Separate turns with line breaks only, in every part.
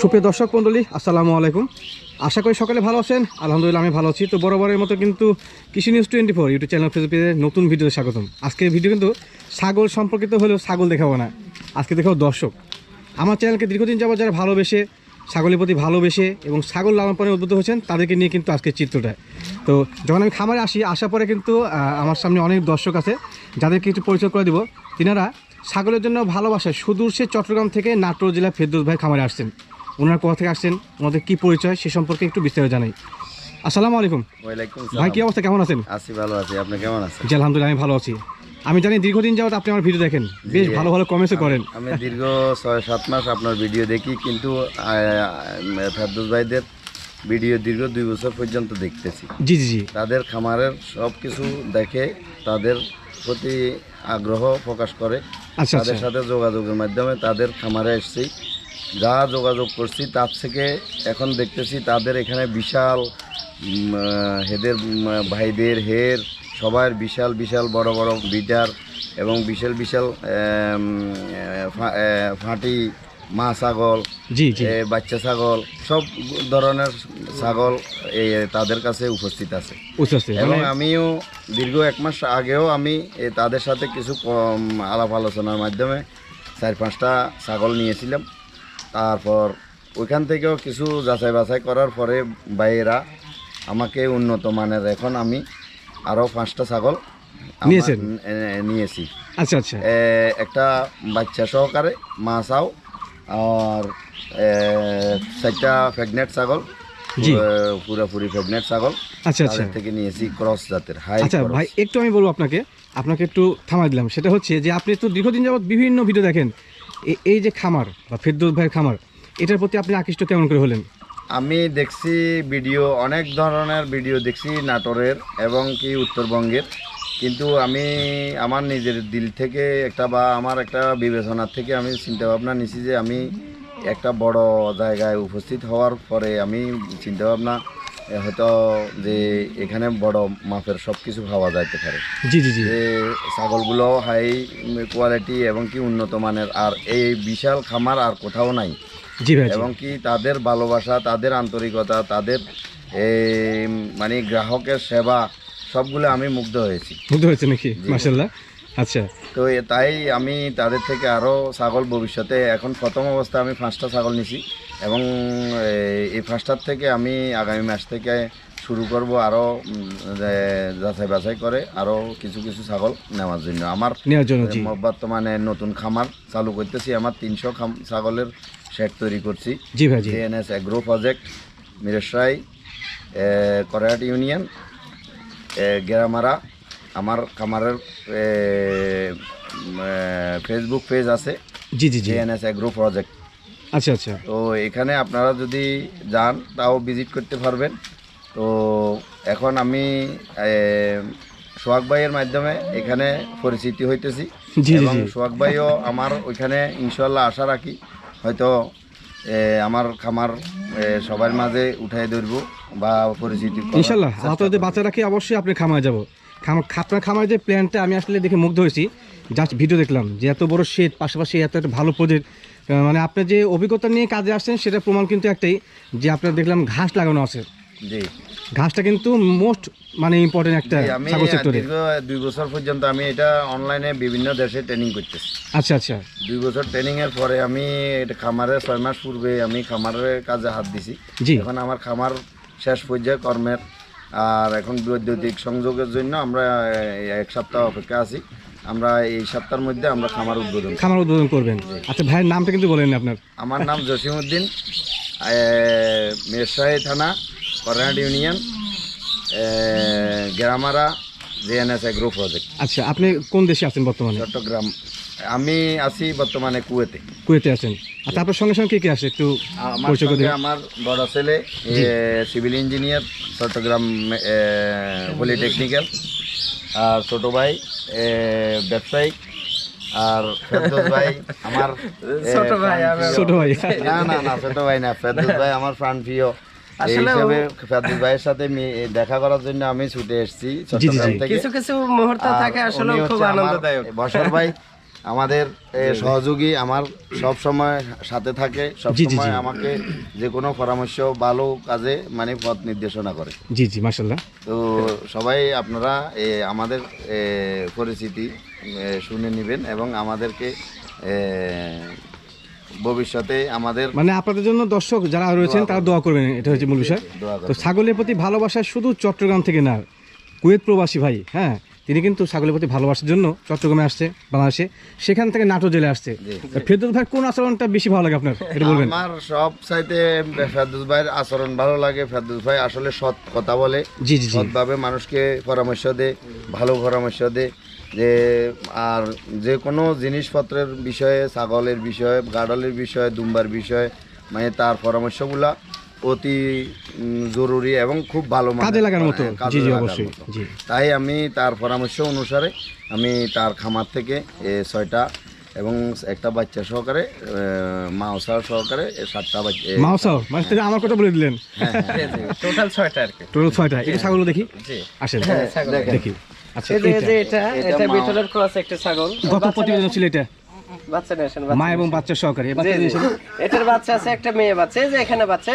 সুপ্রিয় দর্শক মণ্ডলী, আসসালামু আলাইকুম। আশা করি সকালে ভালো আছেন। আলহামদুলিল্লাহ আমি ভালো আছি। তো বরাবরের মতো কিন্তু কৃষি news twenty four YouTube channel ফেসবুকে নতুন ভিডিওতে স্বাগতম। আজকের ভিডিও কিন্তু ছাগল সম্পর্কিত হলেও ছাগল দেখাবো না। আজকে দেখাবো দর্শক। আমার চ্যানেলকে দীর্ঘদিন যাবত যারা ভালোবেসে, ছাগলের প্রতি ভালোবেসে এবং ছাগল লালন পালনে উদ্বুদ্ধ হয়েছেন, তাদেরকে নিয়ে কিন্তু আজকের চিত্রটা। তো যখন আমি খামারে আসি, আসার পরে কিন্তু আমার সামনে অনেক দর্শক আছে, যাদেরকে একটু পরিচয় করে দিব। তিনারা ছাগলের জন্য ভালোবাসায় সুদূর সে চট্টগ্রাম থেকে নাটোর জেলা ফেরদৌস ভাই খামারে আসছেন। ওনারা কোথা থেকে আসছেন ওনাদের কি পরিচয় সে সম্পর্কে একটু বিস্তারিত জানাই। আসসালামু আলাইকুম। ভাই কী অবস্থা? কেমন আছেন?
আছি ভালো আছি। আপনি কেমন আছেন?
জি আলহামদুলিল্লাহ আমি ভালো আছি। আমি জানি দীর্ঘদিন যাবত আপনি আমার ভিডিও দেখেন। বেশ ভালো ভালো কমেন্টসও করেন।
আমি দীর্ঘ ছয় সাত মাস আপনার ভিডিও দেখি কিন্তু ফেরদৌস ভাইদের ভিডিও দীর্ঘ দুই বছর পর্যন্ত দেখতেছি।
জি জি জি।
তাদের খামারের সব কিছু দেখে তাদের প্রতি আগ্রহ প্রকাশ করে।
আচ্ছা
তাদের
আচ্ছা।
সাথে যোগাযোগের মাধ্যমে তাদের খামারে এসেছি। যা যোগাযোগ করছি তার থেকে এখন দেখতেছি তাদের এখানে বিশাল হেদের ভাইদের হের সবার বিশাল বিশাল বড় বড় বিটার এবং বিশাল বিশাল ফাঁটি মা ছাগল বাচ্চা ছাগল সব ধরনের ছাগল এই তাদের কাছে উপস্থিত আছে। এবং
মানে-
আমিও দীর্ঘ এক মাস আগেও আমি এ, তাদের সাথে কিছু আলাপ আলোচনার মাধ্যমে চার পাঁচটা ছাগল নিয়েছিলাম। তারপর ওইখান থেকেও কিছু যাচাই বাছাই করার পরে বাইরা আমাকে উন্নত মানের এখন আমি আরও পাঁচটা ছাগল
নিয়েছেন?
নিয়েছি।
আচ্ছা আচ্ছা।
একটা বাচ্চা সহকারে মা চাও আর চারটা প্রেগনেন্ট ছাগল পুরাপুরি প্রেগনেন্ট ছাগল।
আচ্ছা আচ্ছা।
থেকে নিয়েছি ক্রস জাতের হাই
আচ্ছা ভাই একটু আমি বলব আপনাকে। আপনাকে একটু থামাই দিলাম। সেটা হচ্ছে যে আপনি তো দীর্ঘদিন যাবত বিভিন্ন ভিডিও দেখেন। এই যে খামার বা ফেরদৌস ভাইয়ের খামার এটার প্রতি আপনি আকৃষ্ট কেমন করে হলেন?
আমি দেখছি ভিডিও অনেক ধরনের ভিডিও দেখছি নাটোরের এবং কি উত্তরবঙ্গের। কিন্তু আমি আমার নিজের দিল থেকে একটা বা আমার একটা বিবেচনার থেকে আমি চিন্তা ভাবনা নিছি যে আমি একটা বড় জায়গায় উপস্থিত হওয়ার পরে আমি চিন্তা ভাবনা এ, হয়তো যে এখানে বড় মাপের সব কিছু পাওয়া যাইতে পারে।
জি জি জি।
ছাগলগুলো হাই কোয়ালিটি এবং কি উন্নত মানের আর এই বিশাল খামার আর কোথাও নাই।
জি ভাই
এবং কি তাদের ভালোবাসা তাদের আন্তরিকতা তাদের এই, মানে গ্রাহকের সেবা সবগুলো আমি মুগ্ধ হয়েছি।
বুঝতে হয়েছে নাকি? মার্শাল্লাহ আচ্ছা।
তো তাই আমি তাদের থেকে আরও ছাগল ভবিষ্যতে এখন প্রথম অবস্থা আমি পাঁচটা ছাগল নিছি এবং এই- পাঁচটার থেকে আমি আগামী মাস থেকে শুরু করব আরও যাচাই বাছাই করে আরও কিছু কিছু ছাগল নেওয়ার জন্য। আমার বর্তমানে নতুন খামার চালু করতেছি। আমার তিনশো ছাগলের শেড তৈরি করছি।
জি ভাই
agro project Mirsarai Karerhat union Geramara আমার খামারের ফেসবুক পেজ আছে।
জি জি জি।
জেএনএস অ্যাগ্রো প্রজেক্ট
আচ্ছা আচ্ছা।
তো এখানে আপনারা যদি যান তাও ভিজিট করতে পারবেন। তো এখন আমি সোহাগ ভাইয়ের মাধ্যমে এখানে পরিচিতি হইতেছি। এবং সোহাগ ভাইও আমার ওইখানে ইনশাল্লাহ আশা রাখি হয়তো আমার খামার সবার মাঝে উঠাই ধরব বা পরিচিতি
ইনশাল্লাহ বাচ্চা রাখি অবশ্যই আপনি খামায় যাব। খামার আপনার খামারের যে প্ল্যানটা আমি আসলে দেখে মুগ্ধ হয়েছি। জাস্ট ভিডিও দেখলাম যে এত বড় শেড পাশাপাশি এত একটা ভালো প্রজেক্ট মানে আপনি যে অভিজ্ঞতা নিয়ে কাজে আসছেন সেটা প্রমাণ কিন্তু একটাই যে আপনার দেখলাম ঘাস লাগানো আছে।
জি।
ঘাসটা কিন্তু মোস্ট মানে ইম্পর্টেন্ট একটা ছাগল সেক্টরে
দুই বছর পর্যন্ত আমি এটা অনলাইনে বিভিন্ন দেশে ট্রেনিং করতেছি।
আচ্ছা আচ্ছা।
দুই বছর ট্রেনিং এর পরে আমি এটা খামারে ছয় মাস পূর্বে আমি খামারের কাজে হাত দিছি।
জি।
এখন আমার খামার শেষ পর্যায়ে কর্মের আর এখন বৈদ্যুতিক সংযোগের জন্য আমরা এক সপ্তাহ অপেক্ষা আছি। আমরা এই সপ্তাহের মধ্যে আমরা খামার উদ্বোধন
খামার উদ্বোধন করবেন। আচ্ছা ভাইয়ের নামটা কিন্তু বলেন আপনার।
আমার নাম জসিমউদ্দিন মিরসাহি থানা Karerhat union Geramara JNS agro project.
আচ্ছা আপনি কোন দেশে আছেন বর্তমানে?
চট্টগ্রাম। আমি আছি বর্তমানে কুয়েতে।
কুয়েতে আছেন। আচ্ছা আপনার সঙ্গে সঙ্গে কে কে আসে একটু
আমার
পরিচয় করে
সঙ্গে
দিন।
আমার বড় ছেলে সিভিল ইঞ্জিনিয়ার চট্টগ্রাম পলিটেকনিক্যাল। আর ছোট ভাই এ, ব্যবসায়িক। আর ফেরদৌস ভাই আমার ছোট ভাই
ছোট ভাই।
না না না ছোট ভাই না ফেরদৌস ভাই আমার প্রাণ প্রিয়। এই হিসেবে ফেরদৌস ভাইয়ের সাথে মি- দেখা করার জন্য আমি ছুটে এসেছি চট্টগ্রাম
জি।
থেকে
কিছু কিছু মুহূর্ত থাকে আসলে
উনি
খুব
হচ্ছে আমার
আনন্দদায়ক।
বসর ভাই। আমাদের সহযোগী আমার সব সময় সাথে থাকে সব সময় আমাকে যে কোনো পরামর্শ ভালো কাজে মানে পথ নির্দেশনা করে।
জি জি মাসাল্লাহ
তো সবাই আপনারা আমাদের পরিচিতি শুনে নেবেন এবং আমাদেরকে ভবিষ্যতে আমাদের
মানে আপনাদের জন্য দর্শক যারা রয়েছেন তারা দোয়া করবেন। এটা হচ্ছে মূল বিষয়। তো ছাগলের প্রতি ভালোবাসা শুধু চট্টগ্রাম থেকে না কুয়েত প্রবাসী ভাই হ্যাঁ? তিনি কিন্তু ছাগলের প্রতি ভালোবাসার জন্য চট্টগ্রামে আসছে বাংলাদেশে। সেখান থেকে নাটো জেলে আসছে। ফেরদৌস ভাই কোন আচরণটা বেশি ভালো লাগে আপনার? এটা বলবেন।
আমার সব চাইতে ফেরদুস ভাইয়ের আচরণ ভালো লাগে। ফেরদুস ভাই আসলে সৎ কথা বলে।
জি জি জি।
সৎভাবে মানুষকে পরামর্শ দেয় ভালো পরামর্শ দেয়। যে আর যে কোনো জিনিসপত্রের বিষয়ে ছাগলের বিষয়ে গাডলের বিষয়ে দুম্বার বিষয়ে মানে তার পরামর্শগুলা অতি জরুরি এবং খুব ভালো।
কাজে লাগার মতো।
হ্যাঁ,
জি জি অবশ্যই। জি।
তাই আমি তার পরামর্শ অনুসারে আমি তার খামার থেকে এ, ছয়টা এবং একটা বাচ্চা সহকারে মাওসা সহকারে সাতটা বাচ্চা এ,
মাউসাও মানে আমার কথা বলে দিলেন?
টোটাল ছয়টা আর কি।
টোটাল ছয়টা। এটা ছাগল দেখি?
জি।
আসেন।
ছাগল।
দেখি। আচ্ছা
এই যে
এটা
এটা
এটা
এটা বিটলের ক্রস একটা ছাগল।
গত প্রতিবেদন ছিল এটা।
বাচ্চা নিয়ে আসেন
মা এবং বাচ্চা সহকারে
এটার বাচ্চা আছে একটা মেয়ে বাচ্চা এই যে এখানে বাচ্চা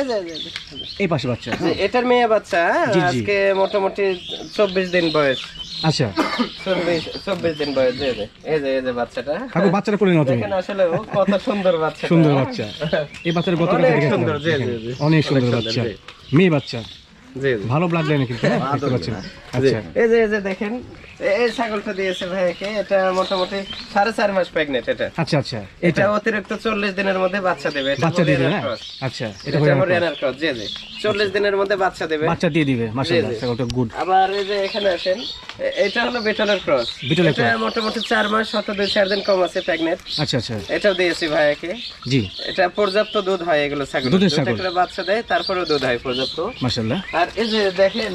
এই
পাশে বাচ্চা।
এটার মেয়ে বাচ্চা। আজকে মোটামুটি চব্বিশ দিন বয়স।
আচ্ছা।
চব্বিশ দিন বয়স এই যে এই যে বাচ্চাটা।
কাকু বাচ্চাটা করে নাও তুমি
আসলে কত সুন্দর বাচ্চা
সুন্দর বাচ্চা। এই বাচ্চার গত
অনেক সুন্দর,
বাচ্চা। মেয়ে বাচ্চা। ভালো ব্লাড লাইনে কিন্তু হ্যাঁ, দেখতে পাচ্ছেন। আচ্ছা।
এই যে এই যে দেখেন এই ছাগলটা দিয়েছে ভাইকে এটা মোটামুটি সাড়ে চার মাস প্রেগনেন্ট এটা।
আচ্ছা আচ্ছা।
এটা অতিরিক্ত চল্লিশ দিনের মধ্যে বাচ্চা দেবে। এটা
বাচ্চা দিয়ে দেবে হ্যাঁ? আচ্ছা এটা হয়ে
হরিয়ানার cross, জি জি। চল্লিশ দিনের মধ্যে বাচ্চা দেবে।
বাচ্চা দিয়ে দিবে মাশাআল্লাহ। ছাগলটা গুড
আবার এই যে এখানে আসেন এটা হলো বেটলের ক্রস
বিটলের
এটা মোটামুটি চার মাস শত দুই চার দিন কম আছে প্রেগনেন্ট
আচ্ছা আচ্ছা।
এটাও দিয়েছি ভাইকে।
জি।
এটা পর্যাপ্ত দুধ হয় এগুলো ছাগল
দুধের ছাগল।
বাচ্চা দেয় তারপরেও দুধ হয় পর্যাপ্ত।
মাশাআল্লাহ।
আর এই যে দেখেন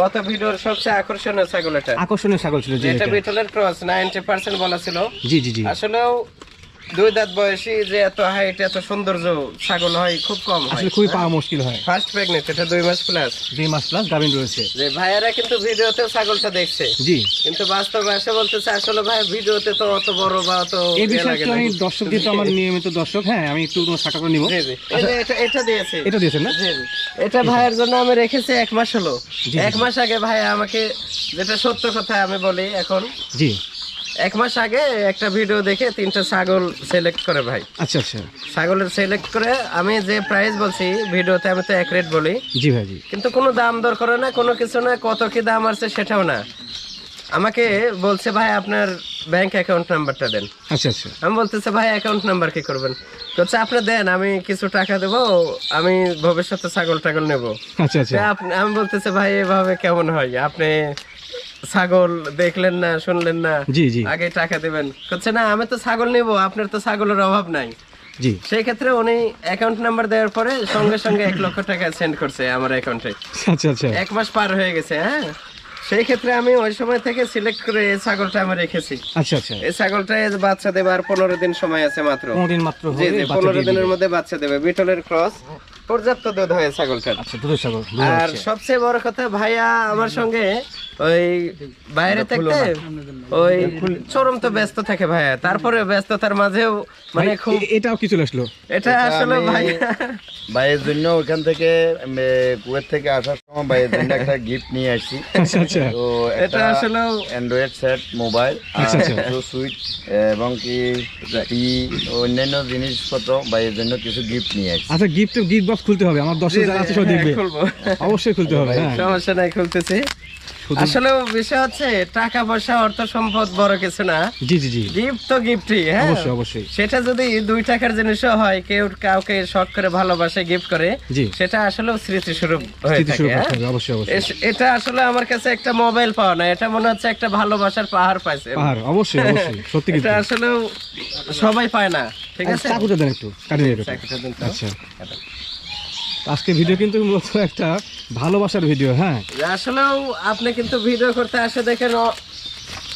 গত ভিডিওর সবচেয়ে আকর্ষণীয় ছাগল এটা
আকর্ষণীয় ছাগল ছিল যেটা
বিটলের ক্রস নাইনটি পার্সেন্ট বলা ছিল।
জি জি জি।
আসলেও দুই দাঁত বয়সী যে এত হাইট এত সৌন্দর্য ছাগল হয় খুব কম হয়।
আসলে খুবই পাওয়া মুশকিল হয়।
ফার্স্ট প্রেগনেন্ট এটা দুই মাস প্লাস
দুই মাস প্লাস গাভিন রয়েছে।
যে ভাইয়ারা কিন্তু ভিডিওতেও ছাগলটা দেখছে।
জি।
কিন্তু বাস্তবে এসে বলতেছে আসলে ভাই ভিডিওতে তো অত বড় বা অত
এই
ইয়ে
বিষয়ে। আমি দর্শক যেহেতু আমার নিয়মিত দর্শক হ্যাঁ আমি একটু তোমার করে নিব।
এটা এটা দিয়েছে।
এটা দিয়েছেন না।
এটা ভাইয়ের জন্য আমি রেখেছি এক মাস হলো। এক মাস আগে ভাই আমাকে যেটা সত্য কথা আমি বলি এখন
জি।
এক মাস আগে একটা ভিডিও দেখে তিনটা ছাগল সিলেক্ট করে ভাই।
আচ্ছা আচ্ছা।
ছাগলের সিলেক্ট করে আমি যে প্রাইস বলছি ভিডিওতে আমি তো এক রেট বলি।
জি ভাই জি।
কিন্তু কোনো দাম দর করে না কোনো কিছু না কত কি দাম আছে সেটাও না। আমাকে বলছে ভাই আপনার ব্যাংক অ্যাকাউন্ট নাম্বারটা দেন।
আচ্ছা আচ্ছা।
আমি বলতেছে ভাই অ্যাকাউন্ট নাম্বার কি করবেন? বলছে আপনি দেন আমি কিছু টাকা দেবো আমি ভবিষ্যতে ছাগল টাগল নেব।
আচ্ছা আচ্ছা।
আমি বলতেছে ভাই এভাবে কেমন হয়? আপনি ছাগল দেখলেন না শুনলেন না
জি জি।
আগে টাকা দেবেন। বলছে না আমি তো ছাগল নেব আপনার তো ছাগলের অভাব নাই।
জি।
সেই ক্ষেত্রে উনি অ্যাকাউন্ট নাম্বার দেওয়ার পরে সঙ্গে সঙ্গে এক লক্ষ টাকা সেন্ড করছে আমার অ্যাকাউন্টে
আচ্ছা আচ্ছা
এক মাস পার হয়ে গেছে হ্যাঁ? সেই ক্ষেত্রে আমি ওই সময় থেকে সিলেক্ট করে এই ছাগলটা আমি রেখেছি।
আচ্ছা আচ্ছা।
এই ছাগলটা বাচ্চা দেবে আর পনেরো দিন সময় আছে মাত্র।
পনেরো দিন মাত্র
পনেরো দিনের মধ্যে বাচ্চা দেবে। বিটলের ক্রস পর্যাপ্ত দুধ হয় ছাগলটার
আচ্ছা দুধের ছাগল
আর সবচেয়ে বড় কথা ভাইয়া আমার সঙ্গে ওই বাইরে থাকতে ওই চরম তো ব্যস্ত থাকে ভাইয়া তারপরে ব্যস্ততার মাঝেও মানে খুব
এটাও কি চলে আসলো?
এটা আসলে ভাইয়া
ভাইয়ের জন্য ওখান থেকে কুয়েত থেকে আসার সময় ভাইয়ের জন্য একটা গিফট নিয়ে আসি
আচ্ছা আচ্ছা।
তো
এটা আসলেও
অ্যান্ড্রয়েড সেট মোবাইল। সুইট এবং কি টি অন্যান্য জিনিসপত্র ভাইয়ের জন্য কিছু গিফট নিয়ে আসি
আচ্ছা গিফট গিফট বক্স খুলতে হবে আমার দর্শক যারা আছে সব দেখবে।
হ্যাঁ,
অবশ্যই খুলতে হবে হ্যাঁ।
সমস্যা নাই খুলতেছি। আসলে বিষয় হচ্ছে টাকা পয়সা অর্থ সম্পদ বড় কিছু না।
জি জি জি।
গিফট তো গিফটই হ্যাঁ?
অবশ্যই অবশ্যই।
সেটা যদি দুই টাকার জিনিসও হয় কেউ কাউকে শখ করে ভালোবাসে গিফট করে সেটা আসলে স্মৃতি স্বরূপ হয়ে? থাকে
অবশ্যই অবশ্যই।
এটা আসলে আমার কাছে একটা মোবাইল পাওয়া না এটা মনে হচ্ছে একটা ভালোবাসার পাহাড় পাইছে।
পাহাড় অবশ্যই অবশ্যই সত্যি
এটা আসলে সবাই পায় না ঠিক আছে?
চাকুটা দেন একটু কাটিয়ে দেন। আচ্ছা। আজকে ভিডিও কিন্তু মূলত একটা ভালোবাসার ভিডিও হ্যাঁ
আসলেও আপনি কিন্তু ভিডিও করতে আসে দেখেন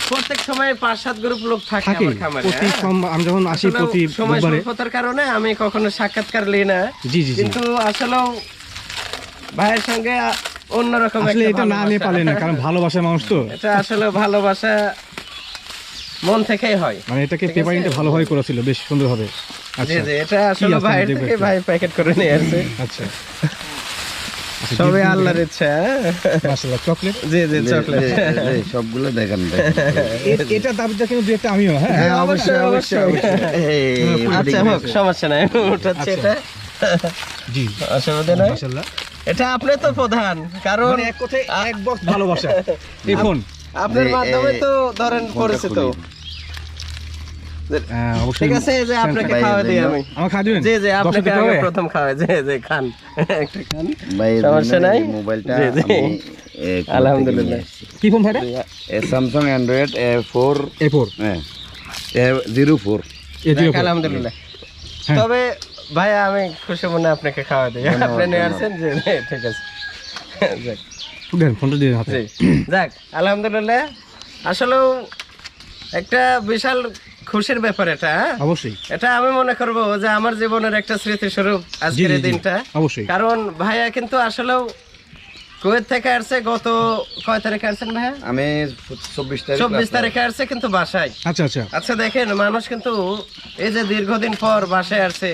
প্রত্যেক সময় পাঁচ সাত গ্রুপ লোক থাকে
থাকে
আমার খামারে
প্রতি
হ্যাঁ?
আমি যখন আসি প্রতি
সময় স্বল্পতার কারণে আমি কখনো সাক্ষাৎকার লিই না
জি জি জি
কিন্তু আসলেও ভাইয়ের সঙ্গে অন্যরকম
আসলে এটা না নিয়ে
ভালোবাসা।
না কারণ ভালোবাসার মানুষ তো
এটা আসলে ভালোবাসা মন থেকেই হয়
মানে এটাকে? পেপারিংটা ভালোভাবে করেছিল বেশ সুন্দরভাবে
জি
আচ্ছা
জি এটা আসলে
আছে
থেকে ভাই প্যাকেট করে নিয়ে আসছে
আচ্ছা। আচ্ছা,
সবে আল্লাহর ইচ্ছা
মাশাআল্লাহ চকলেট?
জি জি চকলেট।
সবগুলো দেখান
এটা দাবিটা কিন্তু দুই একটা আমিও হ্যাঁ?
হ্যাঁ, অবশ্যই অবশ্যই আচ্ছা হোক সমস্যা নাই উঠাচ্ছি
আচ্ছা।
এটা।
জি।
অসুবিধা নাই?
মাশাআল্লাহ।
এটা আপনি তো প্রধান কারণ
মানে এক কথায় এক বক্স ভালোবাসা। এই ফোন।
আপনার মাধ্যমে তো ধরেন পরিচিত। ঠিক আছে যে আপনাকে খাওয়া দিই আমি।
আমার খাওয়া দিবেন?
জি জি আপনাকে
টাকা
প্রথম খাওয়া জি জি খান। একটা খান। সমস্যা নাই।
মোবাইলটা
জি, জি।
আমি
আলহামদুলিল্লাহ।
কি ফোন ভাইটা
Samsung Android A four
A four
হ্যাঁ
এ জিরো
যাক, আলহামদুলিল্লাহ। তবে ভাই আমি খুশি মনে আপনাকে খাওয়া দিই। আপনি নিয়ে আসছেন জি জি, ঠিক আছে। যাক।
ফোনটা দিয়ে হাতে।
যাক আলহামদুলিল্লাহ। আসলেও একটা বিশাল খুশির ব্যাপার এটা হ্যাঁ?
অবশ্যই।
এটা আমি মনে করব যে আমার জীবনের একটা স্মৃতি স্বরূপ
আজকের
এই দিনটা।
অবশ্যই।
কারণ ভাইয়া কিন্তু আসলেও কুয়েত থেকে আসছে গত কয় তারিখে আসছেন ভাইয়া?
আমি চব্বিশ তারিখ
চব্বিশ তারিখে আসছে কিন্তু বাসায়।
আচ্ছা আচ্ছা।
আচ্ছা দেখেন মানুষ কিন্তু এই যে দীর্ঘদিন পর বাসায় আসছে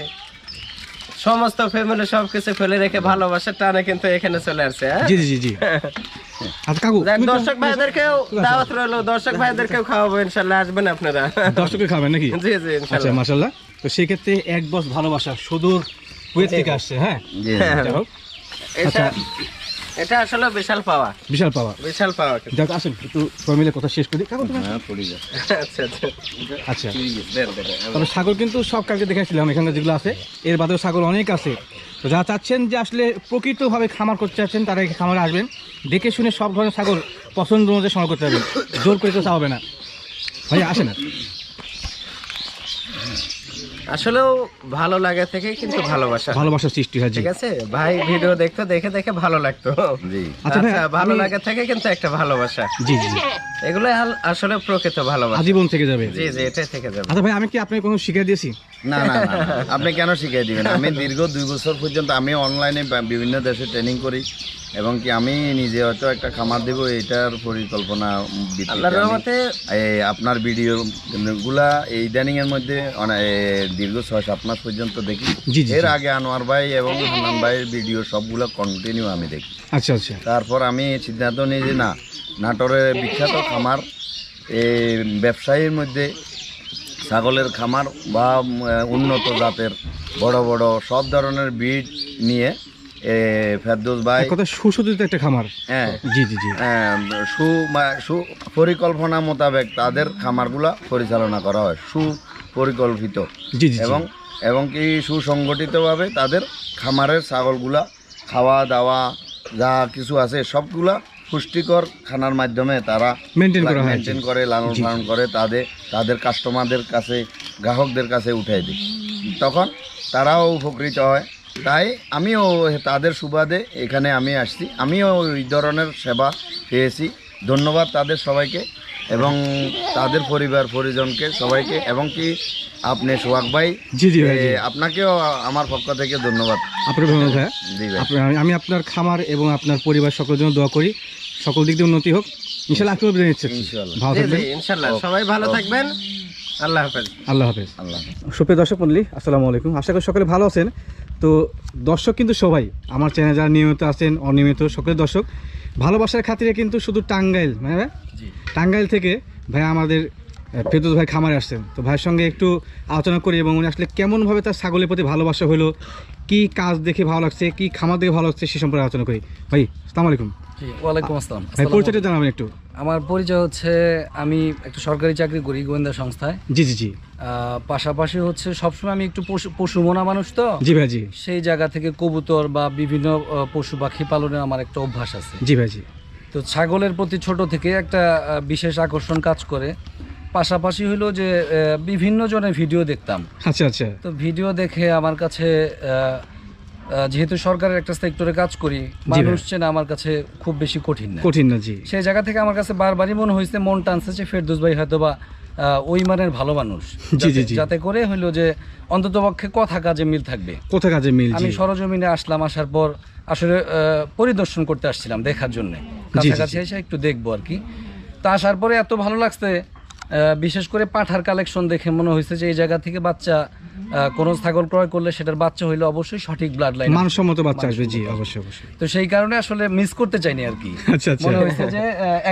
সমস্ত ফ্যামিলি সবকিছু ফেলে রেখে ভালোবাসার টানে কিন্তু এখানে চলে আসছে হ্যাঁ?
জি জি জি আচ্ছা কাকু
দর্শক ভাইদেরকেও দাওয়াত রইল দর্শক ভাইদেরকেও খাওয়াবো ইনশাল্লাহ আসবেন আপনারা।
খাবেন নাকি?
জি জি
আচ্ছা তো সেক্ষেত্রে এক বস ভালোবাসা সুদূর থেকে আসছে হ্যাঁ?
জি।
যাই হোক,
এটা এটা আসলে বিশাল পাওয়া।
বিশাল পাওয়া।
বিশাল পাওয়া।
যাক আসেন একটু সবাই মিলে কথা শেষ করি। কাকু তুমি?
হ্যাঁ
আচ্ছা আচ্ছা।
আচ্ছা।
দেন, দেন, দেন।
তবে ছাগল কিন্তু সব কালকে দেখাচ্ছিলাম এখানে যেগুলো আছে। এর বাদেও ছাগল অনেক আছে। তো যারা চাচ্ছেন যে আসলে প্রকৃতভাবে খামার করতে চাচ্ছেন তারা এই খামারে আসবেন। দেখে শুনে সব ধরনের ছাগল পছন্দ অনুযায়ী সংগ্রহ করতে পারবেন জোর করে কেউ চাওয়াবে না। ভাই আসে না
আসলেও ভালো লাগে থেকে কিন্তু ভালোবাসা।
ভালোবাসার সৃষ্টি হয়
ঠিক আছে? ভাই ভিডিও দেখতো দেখে দেখে ভালো লাগতো।
জি।
আচ্ছা
আচ্ছা ভালো লাগে থেকে কিন্তু একটা ভালোবাসা।
জি জি।
এগুলো আসলে প্রকৃত ভালোবাসা।
আজীবন থেকে যাবে।
জি জি এটাই থেকে যাবে।
আচ্ছা ভাই আমি কি আপনাকে কোনো শিখিয়ে দিয়েছি?
না না। আপনি কেন শিখিয়ে দিবেন? আমি দীর্ঘ দুই বছর পর্যন্ত আমি অনলাইনে বিভিন্ন দেশে ট্রেনিং করি এবং কি আমি নিজে হয়তো একটা খামার দেব এটার পরিকল্পনা
আল্লাহর রহমতে
আপনার ভিডিও গুলা এই ইদানিং এর মধ্যে দীর্ঘ ছয় সাত মাস পর্যন্ত দেখি। এর আগে আনোয়ার ভাই এবং হান্নান ভাইয়ের ভিডিও সবগুলো কন্টিনিউ আমি দেখি।
আচ্ছা আচ্ছা।
তারপর আমি সিদ্ধান্ত নিই যে না নাটোরের বিখ্যাত খামার এই ব্যবসায়ীর মধ্যে ছাগলের খামার বা উন্নত জাতের বড় বড় সব ধরনের বিড নিয়ে ফেরদৌস ভাই
কথা একটা খামার।
হ্যাঁ।
জি জি জি।
হ্যাঁ, সু সু পরিকল্পনা মোতাবেক তাদের খামারগুলা পরিচালনা করা হয়। সুপরিকল্পিত
জি।
এবং এবং কি সুসংগঠিতভাবে তাদের খামারের ছাগলগুলা খাওয়া দাওয়া যা কিছু আছে সবগুলা পুষ্টিকর খানার মাধ্যমে তারা। মেনটেন করে লালন পালন করে তাদের তাদের কাস্টমারদের কাছে গ্রাহকদের কাছে উঠাই দিই তখন তারাও উপকৃত হয়। তাই আমিও তাদের সুবাদে এখানে আমি আসছি। আমিও ওই ধরনের সেবা পেয়েছি। ধন্যবাদ তাদের সবাইকে। এবং তাদের পরিবার পরিজনকে সবাইকে এবং কি আপনি সোহাগ ভাই
জি জি ভাই
আপনাকেও আমার পক্ষ থেকে ধন্যবাদ।
আপনার ধন্যবাদ ভাইয়া
জি ভাই।
আমি- আপনার খামার এবং আপনার পরিবার সকলের জন্য দোয়া করি। সকল দিক দিয়ে উন্নতি হোক। ইনশাল্লাহ আপনিও বিদায় নিচ্ছেন
ইনশাআল্লাহ।
ভালো থাকবেন।
জি ইনশাল্লাহ সবাই ভালো থাকবেন। আল্লাহ হাফেজ।
আল্লাহ হাফেজ।
আল্লাহ
সুপ্রিয় দর্শক মন্ডলী আসসালামু আলাইকুম। আশা করি সকলে ভালো আছেন। তো দর্শক কিন্তু সবাই আমার চ্যানেল যারা নিয়মিত আছেন অনিয়মিত সকলের দর্শক ভালোবাসার খাতিরে কিন্তু শুধু টাঙ্গাইল মানে ভাই? টাঙ্গাইল থেকে ভাই আমাদের ফেরদৌস ভাই খামারে আসছেন। তো ভাইয়ের সঙ্গে একটু আলোচনা করি এবং উনি আসলে কেমনভাবে তার ছাগলের প্রতি ভালোবাসা হলো কি কাজ দেখে ভালো লাগছে কি খামার দেখে ভালো লাগছে সে সম্পর্কে আলোচনা করি। ভাই আসসালামু আলাইকুম।
ওয়ালাইকুম আসসালাম।
পরিচয়টা জানাবেন একটু।
আমার পরিচয় হচ্ছে আমি একটা সরকারি চাকরি করি গোয়েন্দা সংস্থায়।
জি জি জি।
পাশাপাশি হচ্ছে সবসময় আমি একটু পশু মনা মানুষ তো।
জি ভাই জি।
সেই জায়গা থেকে কবুতর বা বিভিন্ন পশু পাখি পালনের আমার একটা অভ্যাস আছে।
জি ভাই জি।
তো ছাগলের প্রতি ছোট থেকে একটা বিশেষ আকর্ষণ কাজ করে। পাশাপাশি হলো যে বিভিন্ন জনের ভিডিও দেখতাম।
আচ্ছা আচ্ছা।
তো ভিডিও দেখে আমার কাছে যেহেতু সরকারের একটা সেক্টরে কাজ করি মানুষ চেনা আমার কাছে খুব বেশি কঠিন না।
কঠিন না জি।
সেই জায়গা থেকে আমার কাছে বারবারই মনে হয়েছে মন টানছে যে ফেরদৌস ভাই হয়তো বা ওই মানের ভালো মানুষ। যাতে- করে হইল যে অন্তত পক্ষে কথা কাজে মিল থাকবে।
কোথা কাজে মিল
আমি সরজমিনে আসলাম আসার পর আসলে আহ, পরিদর্শন করতে আসছিলাম দেখার জন্য। কাছাকাছি এসে একটু দেখব আর কি। তা আসার পরে এত ভালো লাগছে বিশেষ করে পাঠার কালেকশন দেখে মনে হয়েছে যে এই জায়গা থেকে বাচ্চা কোনো ছাগল ক্রয় করলে সেটার বাচ্চা হইলে অবশ্যই সঠিক ব্লাড লাইন
মানসম্মত বাচ্চা আসবে জি অবশ্যই অবশ্যই।
তো সেই কারণে আসলে মিস করতে চাইনি আর কি।
আচ্ছা আচ্ছা।
মনে হয়েছে যে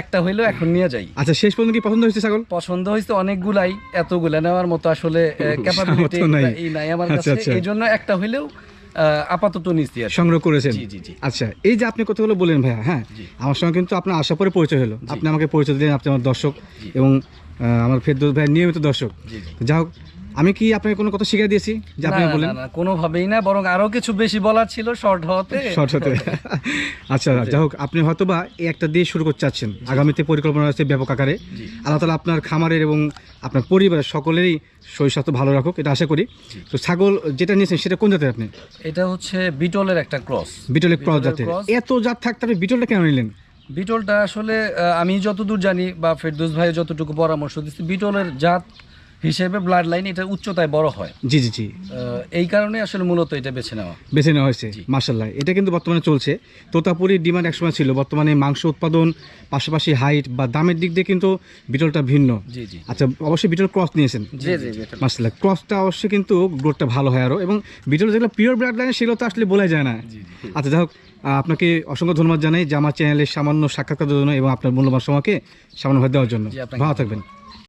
একটা হইলেও এখন নিয়ে যাই।
আচ্ছা শেষ পর্যন্ত কি পছন্দ হয়েছে ছাগল?
পছন্দ হয়েছে অনেকগুলাই এতগুলা নেওয়ার মতো আসলে ক্যাপাবিলিটি
নাই।
এই নাই আমার
আচ্ছা,
কাছে।
আচ্ছা।
এই জন্য একটা হইলেও আপাতত আর
সংগ্রহ করেছেন।
জি, জি, জি।
আচ্ছা এই যে আপনি কথাগুলো বলেন ভাইয়া হ্যাঁ আমার সঙ্গে কিন্তু আপনার আশা পরে পরিচয় হলো। আপনি আমাকে পরিচয় দিলেন আপনি আমার দর্শক এবং আমার ফেরদৌস ভাই নিয়মিত দর্শক। যা হোক আমি কি আপনাকে কোনো কথা শিখিয়ে দিয়েছি? যে আপনি বলেন।
কোনোভাবেই না বরং আরও কিছু বেশি বলার ছিল শর্ট হওয়াতে।
শর্ট হতে। আচ্ছা যা হোক আপনি হয়তো বা এই একটা দিয়ে শুরু করতে চাচ্ছেন। আগামীতে পরিকল্পনা আছে ব্যাপক আকারে। আল্লাহ তালা আপনার খামারের এবং আপনার পরিবারের সকলেরই শরীর স্বাস্থ্য ভালো রাখুক এটা আশা করি। তো ছাগল যেটা নিয়েছেন সেটা কোন জাতের আপনি?
এটা হচ্ছে বিটলের একটা ক্রস।
বিটলের ক্রস জাতের। এত জাত থাকতে আপনি বিটলটা কেন নিলেন?
বিটলটা আসলে আমি যতদূর জানি বা ফেরদোস ভাই যতটুকু পরামর্শ দিচ্ছি বিটলের জাত হিসেবে ব্লাড লাইন এটা উচ্চতায় বড় হয়।
জি জি জি।
এই কারণে আসলে মূলত এটা বেছে নেওয়া।
বেছে নেওয়া হয়েছে মার্শাল্লাহ এটা কিন্তু বর্তমানে চলছে। তোতাপুরির ডিমান্ড একসময় ছিল। বর্তমানে মাংস উৎপাদন পাশাপাশি হাইট বা দামের দিক দিয়ে কিন্তু বিটলটা ভিন্ন।
জি জি।
আচ্ছা অবশ্যই বিটল ক্রস নিয়েছেন।
জি জি
মার্শাল্লাহ ক্রসটা অবশ্যই কিন্তু গ্রোথটা ভালো হয় আরও এবং বিটল যেগুলো পিওর ব্লাড লাইন সেগুলো তো আসলে বলা যায় না। আচ্ছা যাই হোক আপনাকে অসংখ্য ধন্যবাদ জানাই যে আমার চ্যানেলের সামান্য সাক্ষাৎকারের জন্য এবং আপনার মূল্যবান সময়কে সামান্য দেওয়ার জন্য। ভালো থাকবেন।